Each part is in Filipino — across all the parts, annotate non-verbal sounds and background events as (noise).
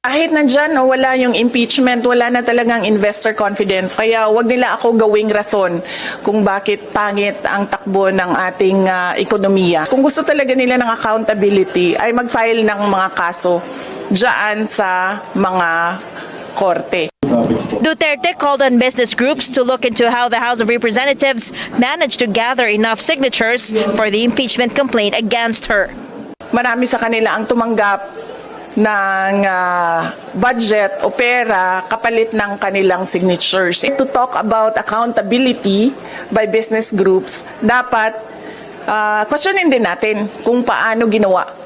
Kahit nandyan no, wala yung impeachment, wala na talagang investor confidence. Kaya wag nila ako gawing rason kung bakit pangit ang takbo ng ating ah, ekonomiya. Kung gusto talaga nila ng accountability, ay mag-file ng mga kaso dyan sa mga korte. Duterte called on business groups to look into how the House of Representatives managed to gather enough signatures for the impeachment complaint against her. Marami sa kanila ang tumanggap ng ah, budget o pera kapalit ng kanilang signatures. To talk about accountability by business groups, dapat ah, questionin din natin kung paano ginawa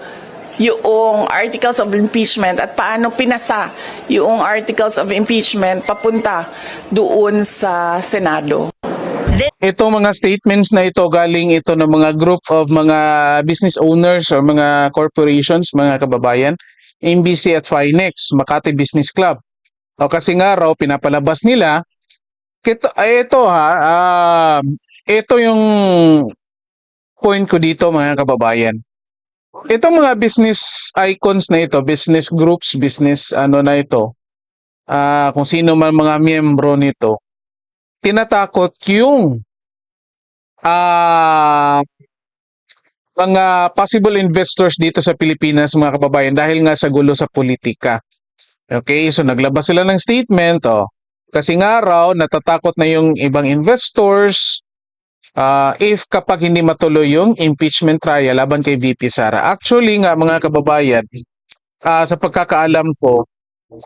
yung articles of impeachment at paano pinasa yung articles of impeachment papunta doon sa Senado. Ito mga statements na ito galing ito ng mga group of mga business owners or mga corporations, mga kababayan, MBC at Finex, Makati Business Club. O kasi nga raw pinapalabas nila ito, ito ha, ah, ito yung point ko dito mga kababayan. Itong mga business icons na ito, business groups, business ano na ito, ah, kung sino man mga miyembro nito, tinatakot yung ah mga possible investors dito sa Pilipinas mga kababayan dahil nga sa gulo sa politika. Okay, so naglabas sila ng statement oh. Kasi nga raw natatakot na yung ibang investors ah, if kapag hindi matuloy yung impeachment trial laban kay VP Sara. Actually nga mga kababayan, ah, sa pagkakaalam ko,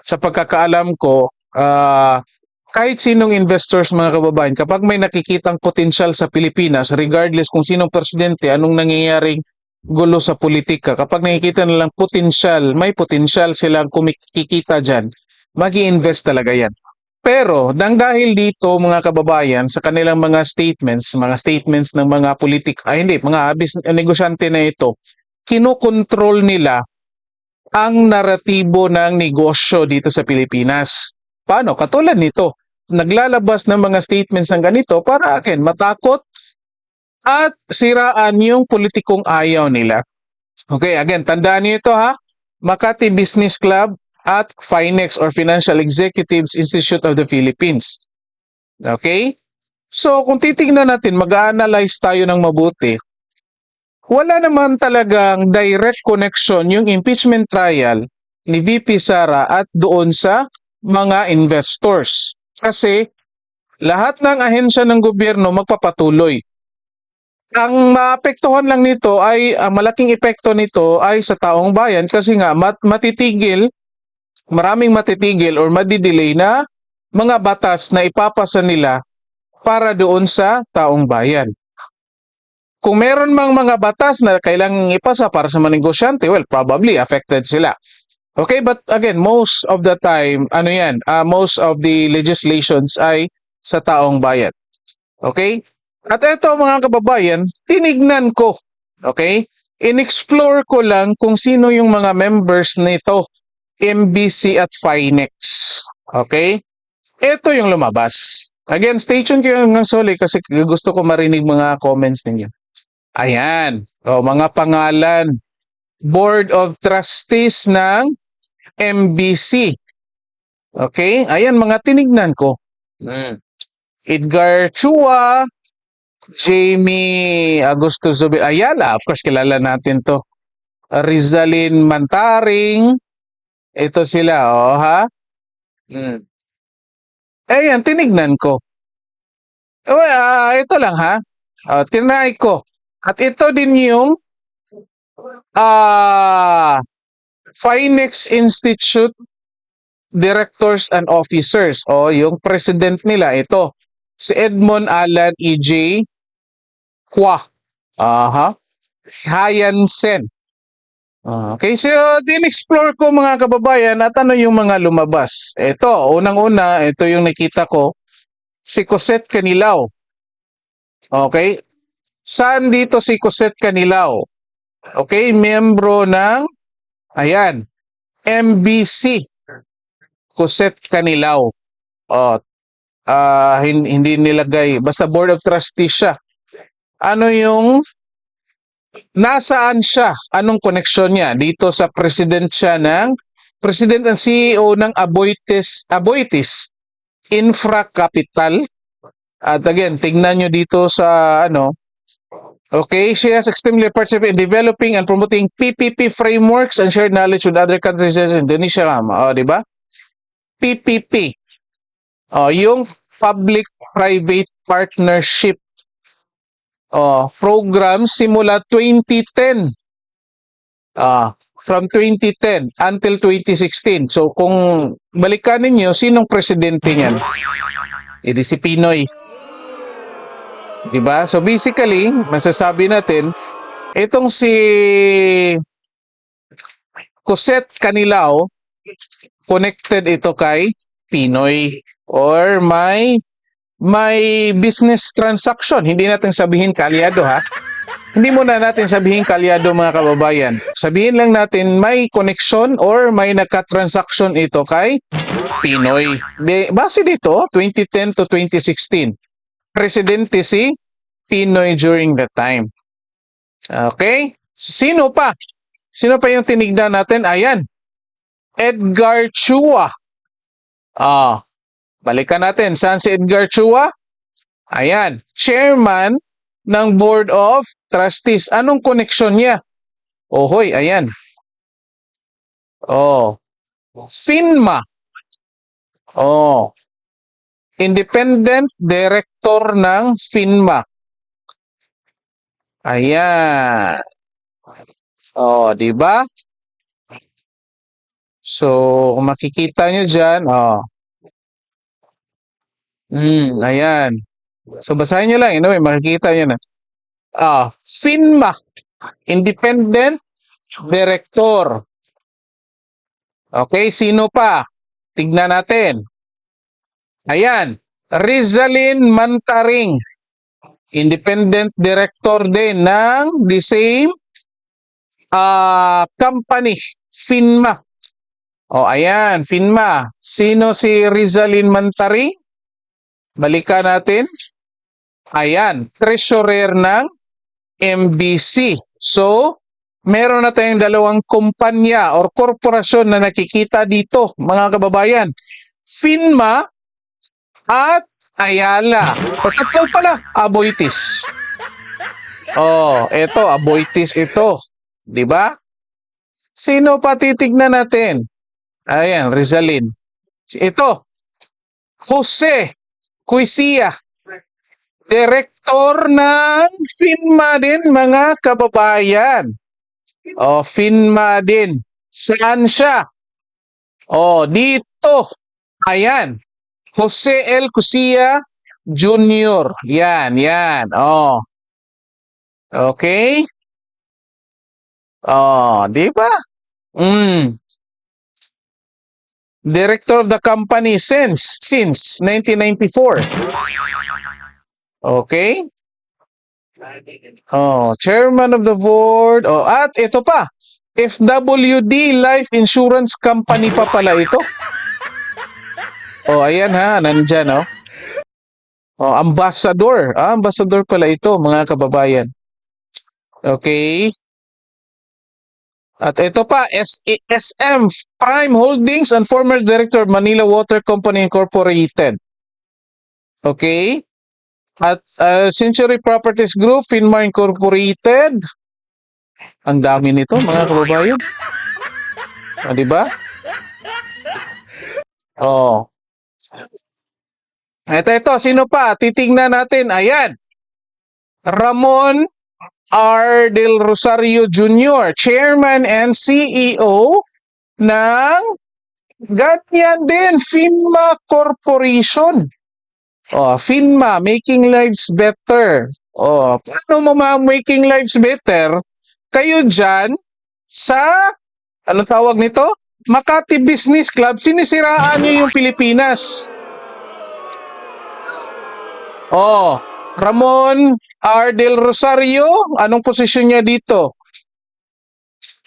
sa pagkakaalam ko, ah kahit sinong investors mga kababayan, kapag may nakikitang potensyal sa Pilipinas, regardless kung sinong presidente, anong nangyayaring gulo sa politika, kapag nakikita nilang potensyal, may potensyal silang kumikita dyan, mag invest talaga yan. Pero, dang dahil dito mga kababayan, sa kanilang mga statements, mga statements ng mga politik, ay hindi, mga negosyante na ito, kinokontrol nila ang naratibo ng negosyo dito sa Pilipinas. Paano? Katulad nito, naglalabas ng mga statements ng ganito para again, matakot at siraan yung politikong ayaw nila. Okay, again, tandaan niyo ito ha. Makati Business Club at Finex or Financial Executives Institute of the Philippines. Okay? So, kung titingnan natin, mag-analyze tayo ng mabuti. Wala naman talagang direct connection yung impeachment trial ni VP Sara at doon sa mga investors. Kasi lahat ng ahensya ng gobyerno magpapatuloy. Ang maapektuhan lang nito ay ang malaking epekto nito ay sa taong bayan kasi nga mat matitigil maraming matitigil or madidelay na mga batas na ipapasa nila para doon sa taong bayan. Kung meron mang mga batas na kailangang ipasa para sa mga negosyante, well, probably affected sila. Okay, but again, most of the time, ano yan, ah, most of the legislations ay sa taong bayan. Okay? At ito mga kababayan, tinignan ko. Okay? In-explore ko lang kung sino yung mga members nito, MBC at Finex. Okay? Ito yung lumabas. Again, stay tuned kayo ng soli kasi gusto ko marinig mga comments ninyo. Ayan. O, mga pangalan. Board of Trustees ng MBC. Okay? Ayan, mga tinignan ko. Hmm. Edgar Chua, Jamie Augusto Zubir Ayala, of course, kilala natin to. Rizalin Mantaring, ito sila, oh, ha? Hmm. Ayan, tinignan ko. Oh, ah, ito lang, ha? Uh, tinry ko. At ito din yung ah Finex Institute Directors and Officers o yung president nila ito si Edmond Alan E.J. Hua. Aha. Hayan Sen. Okay, so din-explore ko mga kababayan at ano yung mga lumabas. Ito, unang-una, ito yung nakita ko, si Cosette Canilao. Okay? Saan dito si Cosette Canilao? Okay, miyembro ng Ayan. MBC. Cosette Canilao. Oh, hin- hindi nilagay. Basta Board of Trustees siya. Ano yung nasaan siya? Anong connection niya dito sa president siya ng President and CEO ng Aboitis, Aboitis Infra Capital. At again, tignan nyo dito sa ano, Okay, she has extremely participated in developing and promoting PPP frameworks and shared knowledge with other countries such as Indonesia. ma'am. Oh, di ba? PPP. Oh, yung public-private partnership oh, program simula 2010. Ah, from 2010 until 2016. So kung balikan ninyo, sinong presidente niyan? Edi si Pinoy. Diba? So basically, masasabi natin, itong si Cosette Canilao, connected ito kay Pinoy or may may business transaction. Hindi natin sabihin kalyado ha. Hindi muna natin sabihin kalyado mga kababayan. Sabihin lang natin may connection or may nagka-transaction ito kay Pinoy. Base dito, 2010 to 2016 presidente si Pinoy during that time. Okay? Sino pa? Sino pa yung tinignan natin? Ayan. Edgar Chua. Ah, balikan natin. Saan si Edgar Chua? Ayan. Chairman ng Board of Trustees. Anong connection niya? Ohoy, ayan. Oh. FINMA. Oh. Independent Director ng FINMA. Ayan. Oh, di ba? So, kung makikita nyo dyan, oh. Hmm, ayan. So, basahin nyo lang, know, makikita nyo na. Ah, FINMA, Independent Director. Okay, sino pa? Tignan natin. Ayan, Rizalin Mantaring. Independent Director din ng the same ah company, FINMA. O ayan, FINMA. Sino si Rizalin Mantaring? Balikan natin. Ayan, treasurer ng MBC. So, meron na tayong dalawang kumpanya or korporasyon na nakikita dito, mga kababayan. FINMA at Ayala. O tatlo pala, Aboitis. Oh, eto, Aboitis ito. 'Di ba? Sino pa titignan natin? Ayan, Rizalin. Ito, Jose Cuisia. Direktor ng FINMA din, mga kababayan. O, FINMA din. Saan siya? O, dito. Ayan. Jose L. Cusia Jr. Yan, yan. Oh. Okay? Oh, di ba? Mm. Director of the company since since 1994. Okay? Oh, chairman of the board. Oh, at ito pa. FWD Life Insurance Company pa pala ito. Oh, ayan ha, nandyan oh. Oh, ambassador. Ah, ambassador pala ito, mga kababayan. Okay. At ito pa, SM Prime Holdings and former director of Manila Water Company Incorporated. Okay. At uh, Century Properties Group, Finmar Incorporated. Ang dami nito, mga kababayan. O, di ba? Oh. Ito, ito. Sino pa? Titingnan natin. Ayan. Ramon R. Del Rosario Jr., Chairman and CEO ng ganyan din, FINMA Corporation. Oh, FINMA, Making Lives Better. Oh, paano mo ma-making lives better? Kayo dyan sa, ano tawag nito? Makati Business Club, sinisiraan nyo yung Pilipinas. Oh, Ramon R. Del Rosario, anong posisyon niya dito?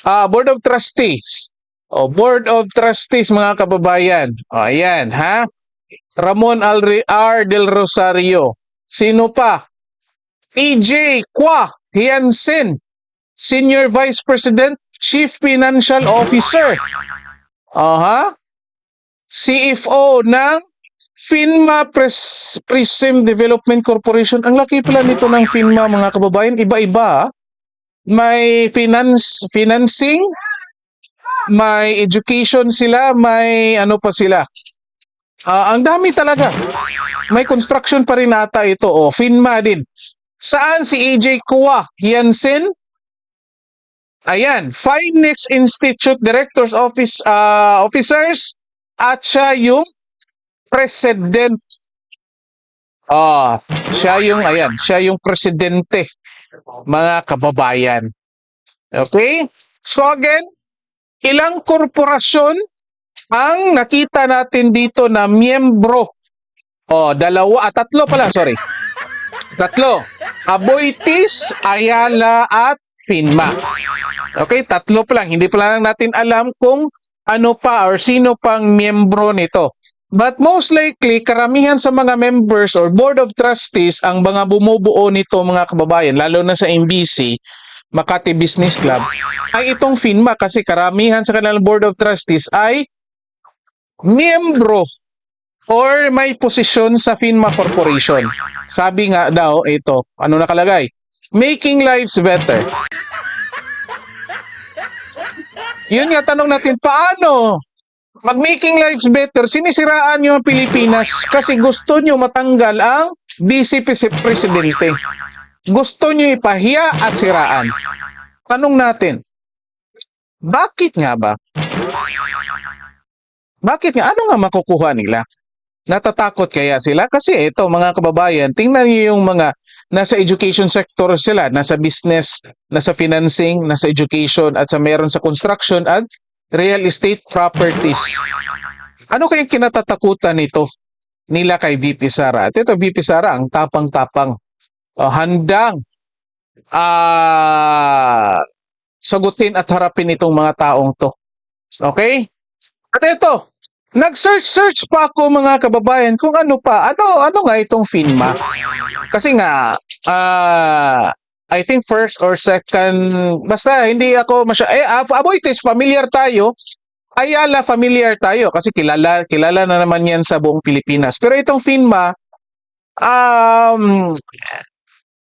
Ah, Board of Trustees. Oh, Board of Trustees mga kababayan. Oh, ayan, ha? Ramon R. Del Rosario. Sino pa? EJ Kwa Hiansin, Senior Vice President, Chief Financial Officer. Aha. CFO ng FINMA Prism Development Corporation. Ang laki pala nito ng FINMA mga kababayan. Iba-iba. ah. May finance, financing, may education sila, may ano pa sila. Ah, ang dami talaga. May construction pa rin ata ito. O, FINMA din. Saan si AJ Kua Yansen? Ayan, Finex Institute Directors Office ah, Officers at siya yung president. Ah, siya yung ayan, siya yung presidente mga kababayan. Okay? So again, ilang korporasyon ang nakita natin dito na miyembro? Oh, dalawa, ah, tatlo pala, sorry. Tatlo. Aboitis, Ayala at Finma. Okay, tatlo pa lang. Hindi pa lang natin alam kung ano pa or sino pang miyembro nito. But most likely, karamihan sa mga members or board of trustees ang mga bumubuo nito mga kababayan, lalo na sa MBC, Makati Business Club, ay itong FINMA kasi karamihan sa kanilang board of trustees ay miyembro or may posisyon sa FINMA Corporation. Sabi nga daw, ito, ano nakalagay? Making lives better. Yun nga tanong natin, paano mag-making lives better, sinisiraan nyo ang Pilipinas kasi gusto nyo matanggal ang Pres- presidente. Gusto nyo ipahiya at siraan. Tanong natin, bakit nga ba? Bakit nga? Ano nga makukuha nila? Natatakot kaya sila? Kasi ito mga kababayan, tingnan niyo yung mga nasa education sector sila, nasa business, nasa financing, nasa education at sa meron sa construction at real estate properties. Ano kayang kinatatakutan nito nila kay VP Sara? At ito VP Sara, ang tapang-tapang, oh, handang ah sagutin at harapin itong mga taong to. Okay? At ito, nag-search-search pa ako mga kababayan kung ano pa, ano ano nga itong FINMA. Kasi nga, ah I think first or second, basta hindi ako masya, eh, ah, Aboites, familiar tayo. Ayala, familiar tayo kasi kilala, kilala na naman yan sa buong Pilipinas. Pero itong FINMA, um,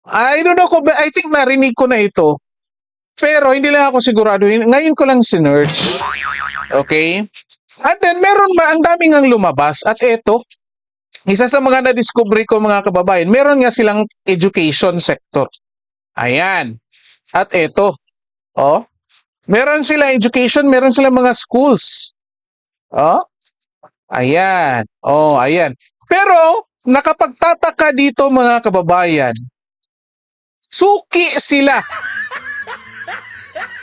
I don't know kung, I think narinig ko na ito. Pero hindi lang ako sigurado. Ngayon ko lang sinerch. Okay? At then, meron ma, ang daming ang lumabas. At ito, isa sa mga na-discovery ko mga kababayan, meron nga silang education sector. Ayan. At ito, oh, meron silang education, meron silang mga schools. Oh, ayan. Oh, ayan. Pero, nakapagtataka dito mga kababayan, suki sila.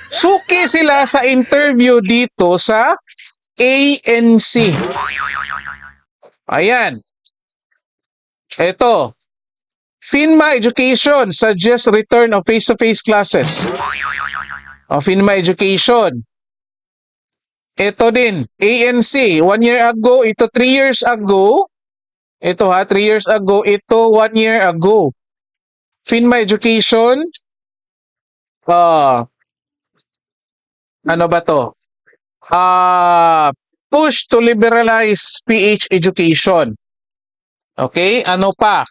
Suki sila sa interview dito sa ANC. Ayan. Ito. FINMA Education suggests return of face-to-face classes. O, FINMA Education. Ito din, ANC, one year ago, ito three years ago. Ito ha, three years ago, ito one year ago. FINMA Education, ah, ano ba to? Ah, push to liberalize PH education. Okay, ano pa?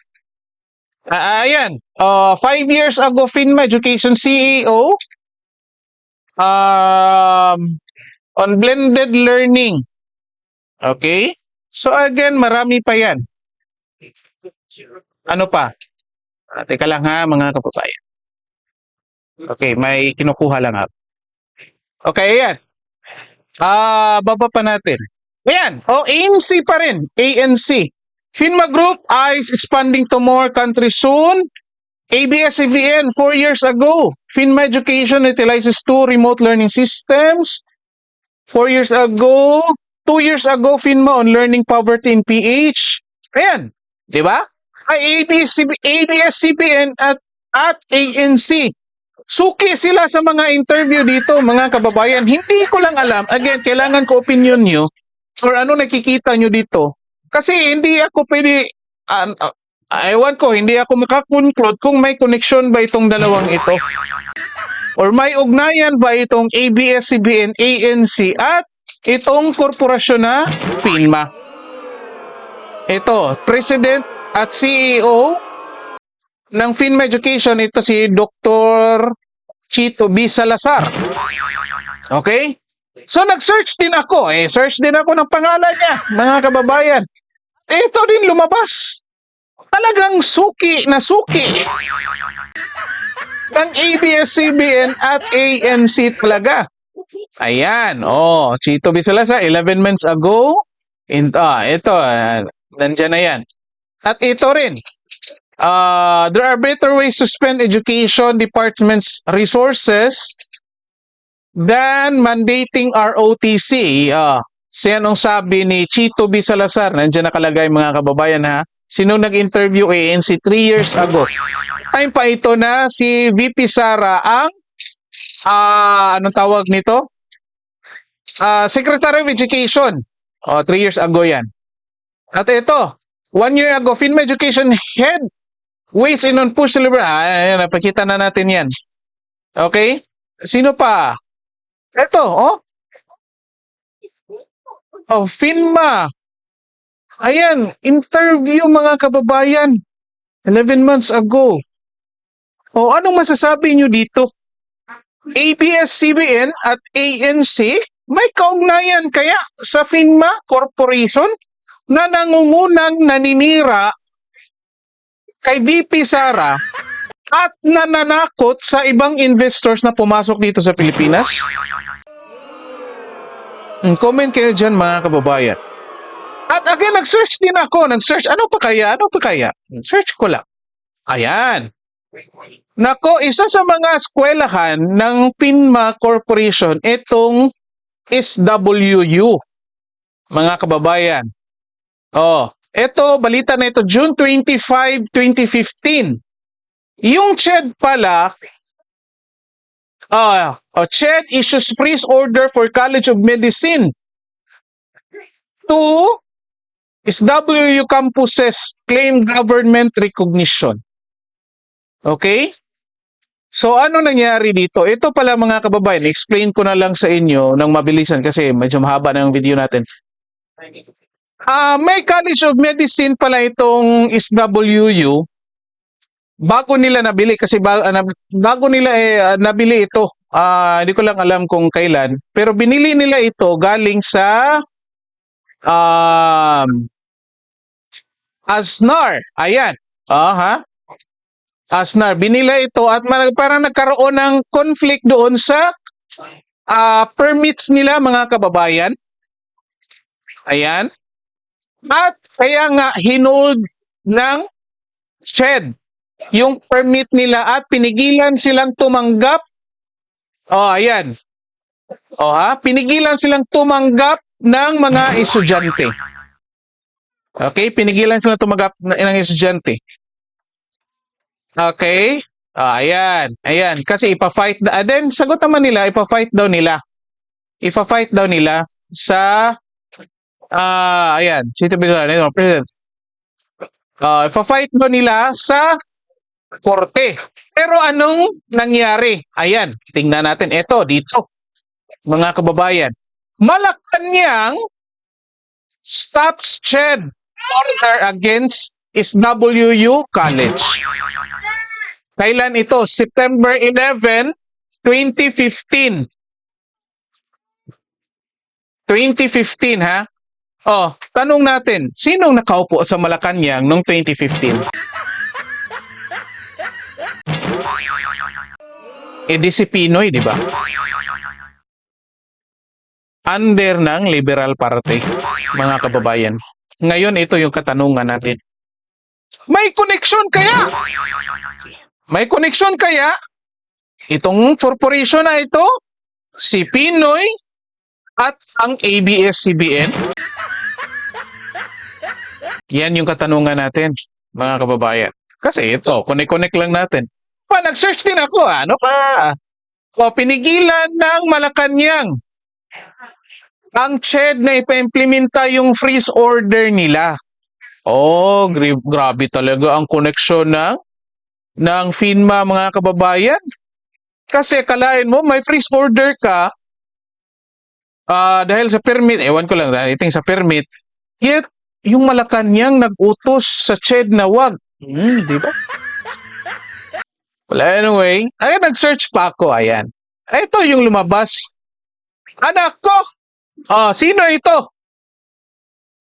Ah, ayan, uh, five years ago, FINMA Education CEO, um, on blended learning. Okay? So again, marami pa yan. Ano pa? Ah, teka lang ha, mga kababayan. Okay, may kinukuha lang ako. Okay, ayan. Ah, baba pa natin. Ayan. Oh, ANC pa rin. ANC. FINMA Group eyes expanding to more countries soon. ABS-CBN four years ago. FINMA Education utilizes two remote learning systems. Four years ago. Two years ago, FINMA on learning poverty in PH. Ayan. Di ba? Ay ABS-CBN at, at ANC. Suki sila sa mga interview dito, mga kababayan. Hindi ko lang alam. Again, kailangan ko opinion nyo or ano nakikita nyo dito. Kasi hindi ako pwede, uh, uh, ko, hindi ako makakonclude kung may connection ba itong dalawang ito. Or may ugnayan ba itong ABS-CBN, ANC at itong korporasyon na FINMA. Ito, President at CEO ng FINMA Education, ito si Dr. Chito B. Salazar. Okay? So nag-search din ako. Eh, search din ako ng pangalan niya, mga kababayan. Ito din lumabas. Talagang suki na suki. Ng ABS-CBN at ANC talaga. Ayan. Oh, Chito B. Salazar, 11 months ago. In, ah, ito, ah, nandyan na yan. At ito rin. Uh, there are better ways to spend education department's resources than mandating ROTC. Uh, siya nung sabi ni Chito B. Salazar, nandiyan nakalagay mga kababayan ha, sino nag-interview ANC 3 years ago. Time pa ito na si VP Sara ang ah anong tawag nito? Ah, Secretary of Education. Oh, 3 years ago yan. At ito, one year ago, FINMA Education Head Ways in on push deliver. Ah, ayan, napakita na natin yan. Okay? Sino pa? Ito, oh. Oh, FINMA. Ayan, interview mga kababayan. 11 months ago. Oh, anong masasabi nyo dito? ABS-CBN at ANC may kaugnayan kaya sa FINMA Corporation na nangungunang naninira kay VP Sara at nananakot sa ibang investors na pumasok dito sa Pilipinas? Hmm, Comment kayo dyan mga kababayan. At again, nag-search din ako. Nag-search, ano pa kaya? Ano pa kaya? Search ko lang. Ayan. Nako, isa sa mga eskwelahan ng FINMA Corporation, itong SWU. Mga kababayan. Oh, ito, balita na ito, June 25, 2015. Yung CHED pala, ah, oh, CHED issues freeze order for College of Medicine to SWU campuses claim government recognition. Okay? So ano nangyari dito? Ito pala mga kababayan, explain ko na lang sa inyo ng mabilisan kasi medyo mahaba na yung video natin. Ah, may College of Medicine pala itong SWU. Bago nila nabili kasi ba- ah, bago nila eh ah, nabili ito. Ah, hindi ko lang alam kung kailan, pero binili nila ito galing sa um Asnar. Ayan. Aha. Asnar. Binila ito at parang nagkaroon ng conflict doon sa ah, permits nila mga kababayan. Ayan. At kaya nga hinold ng shed yung permit nila at pinigilan silang tumanggap. Oh, ayan. Oh ha, pinigilan silang tumanggap ng mga estudyante. Okay, pinigilan silang tumanggap ng estudyante. Okay? Ah, ayan. Ayan. Kasi ipa-fight. And then, sagot naman nila, ipa-fight daw nila. Ipa-fight daw nila sa Ah, ayan. City President. President. Ah, ipa-fight daw nila sa korte. Pero anong nangyari? Ayan, tingnan natin. Ito, dito. Mga kababayan. Malacanang stops CHED order against SWU College. Kailan ito? September 11, 2015. 2015 ha? Oh, tanong natin, sinong nakaupo sa Malacanang noong 2015? Eh si Pinoy, di ba? Under ng Liberal Party, mga kababayan. Ngayon, ito yung katanungan natin. May connection kaya? May connection kaya? Itong corporation na ito, si Pinoy at ang ABS-CBN? Yan yung katanungan natin, mga kababayan. Kasi ito, connect-connect lang natin. Pa, nag-search din ako, ano pa? O, pinigilan ng Malacanang ang CHED na ipa-implementa yung freeze order nila. Oh, gra- grabe talaga ang koneksyon ng ng FINMA mga kababayan. Kasi kalain mo may freeze order ka ah, dahil sa permit, ewan ko lang, I think sa permit, yet, yung Malacanang nag-utos sa CHED na wag. Hmm, di ba? Well, anyway, ay nag-search pa ako, ayan. Ito yung lumabas. Anak ko! Oh, sino ito?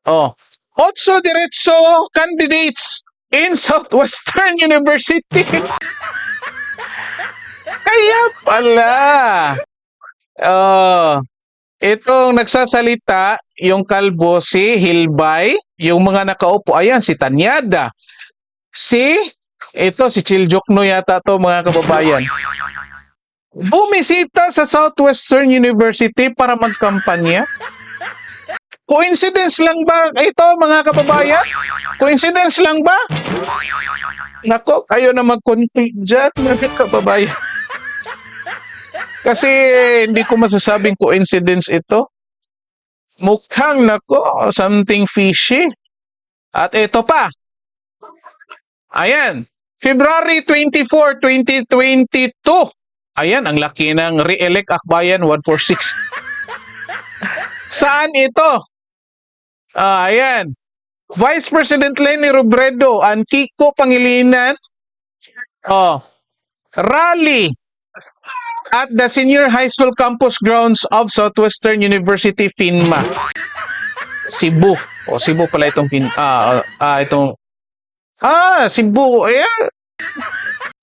Oh, Otso Diretso candidates in (laughs) Southwestern University. (laughs) Kaya pala. Oh, itong nagsasalita, yung kalbo si Hilbay, yung mga nakaupo, ayan, si Tanyada. Si, ito, si Chiljokno yata to mga kababayan. Bumisita sa Southwestern University para magkampanya. Coincidence lang ba ito mga kababayan? Coincidence lang ba? Nako, kayo na mag-conflict mga kababayan. Kasi hindi ko masasabing coincidence ito. Mukhang nako, something fishy. At ito pa. Ayan. February 24, 2022. Ayan, ang laki ng re-elect Akbayan 146. Saan ito? Ah, ayan. Vice President Lenny Robredo and Kiko Pangilinan. Oh. Rally at the Senior High School Campus Grounds of Southwestern University, FINMA. Cebu. O, Cebu pala itong pin... Ah, ah, itong... Ah, Cebu. Ayan.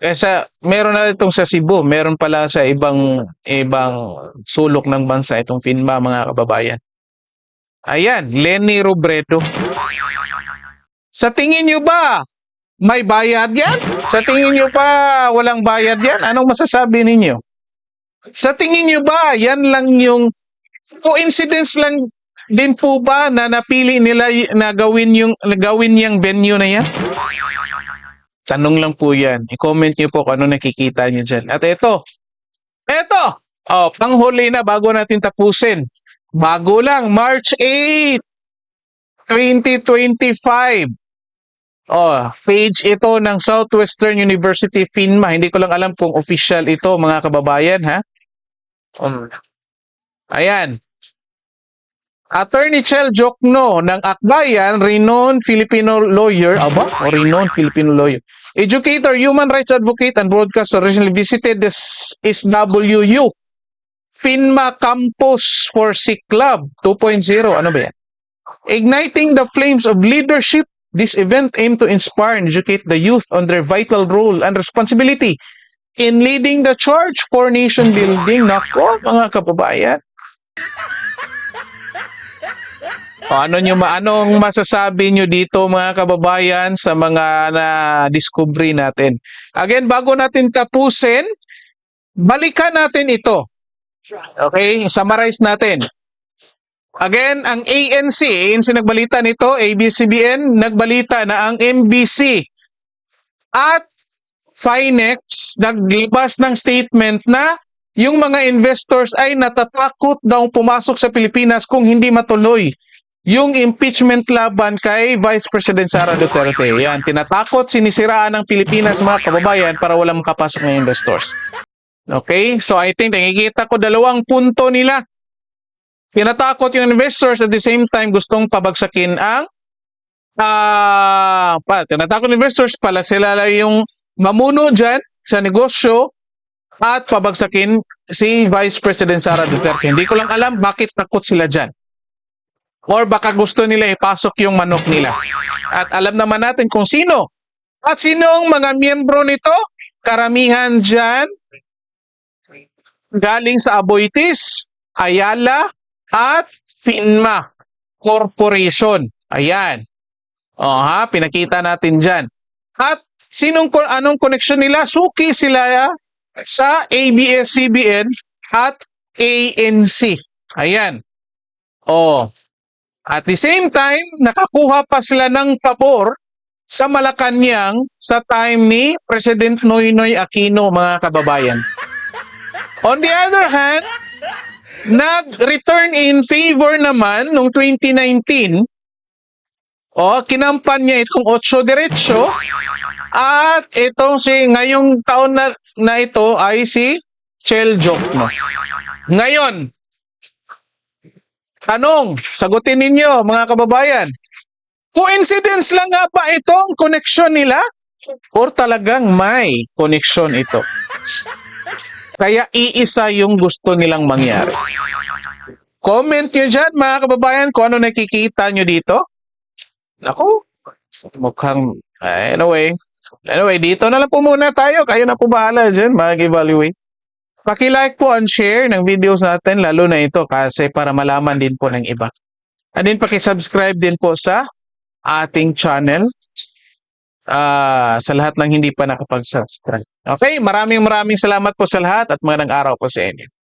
Eh, sa, meron na itong sa Cebu. Meron pala sa ibang ibang sulok ng bansa itong FINMA, mga kababayan. Ayan, Lenny Robredo. Sa tingin nyo ba, may bayad yan? Sa tingin nyo ba, walang bayad yan? Anong masasabi ninyo? Sa tingin nyo ba, yan lang yung coincidence lang din po ba na napili nila na gawin yung na gawin yung venue na yan? Tanong lang po yan. I-comment nyo po kung ano nakikita nyo dyan. At ito, ito, oh, panghuli na bago natin tapusin. Bago lang, March 8, 2025. Oh, page ito ng Southwestern University FINMA. Hindi ko lang alam kung official ito, mga kababayan, ha? Um, ayan. Attorney Chel Jokno ng Akbayan, renowned Filipino lawyer, aba, o renowned Filipino lawyer, educator, human rights advocate, and broadcaster recently visited the SWU FINMA Campus for Sick Club 2.0. Ano ba yan? Igniting the flames of leadership, this event aimed to inspire and educate the youth on their vital role and responsibility in leading the charge for nation building. Nako, mga kababayan. O, ano nyo, anong masasabi nyo dito mga kababayan sa mga na-discovery natin? Again, bago natin tapusin, balikan natin ito. Okay, summarize natin. Again, ang ANC, ANC nagbalita nito, ABCBN, nagbalita na ang MBC at Finex naglabas ng statement na yung mga investors ay natatakot daw pumasok sa Pilipinas kung hindi matuloy yung impeachment laban kay Vice President Sara Duterte. Yan, tinatakot, sinisiraan ng Pilipinas mga kababayan para walang makapasok na investors. Okay? So I think nakikita ko dalawang punto nila. Tinatakot yung investors at the same time gustong pabagsakin ang ah pa, tinatakot investors pala sila yung mamuno dyan sa negosyo at pabagsakin si Vice President Sara Duterte. Hindi ko lang alam bakit takot sila dyan. Or baka gusto nila ipasok yung manok nila. At alam naman natin kung sino. At sino ang mga miyembro nito? Karamihan dyan galing sa Aboitis, Ayala, at FINMA Corporation. Ayan. O ha, pinakita natin dyan. At sinong anong connection nila? Suki sila sa ABS-CBN at ANC. Ayan. O. At the same time, nakakuha pa sila ng pabor sa Malacanang sa time ni President Noynoy Aquino, mga kababayan. On the other hand, nag-return in favor naman noong 2019 o kinampan niya itong Ocho Derecho at itong si ngayong taon na, na ito ay si Chel Jokno. Ngayon, Tanong, sagutin ninyo mga kababayan. Coincidence lang nga ba itong connection nila? Or talagang may connection ito? Kaya iisa yung gusto nilang mangyari. Comment nyo dyan mga kababayan kung ano nakikita nyo dito. Naku, mukhang, anyway, anyway, dito na lang po muna tayo. Kayo na po bahala dyan, mag-evaluate. Paki-like po and share ng videos natin, lalo na ito kasi para malaman din po ng iba. And then paki-subscribe din po sa ating channel ah sa lahat ng hindi pa nakapag-subscribe. Okay, maraming maraming salamat po sa lahat at magandang araw po sa inyo.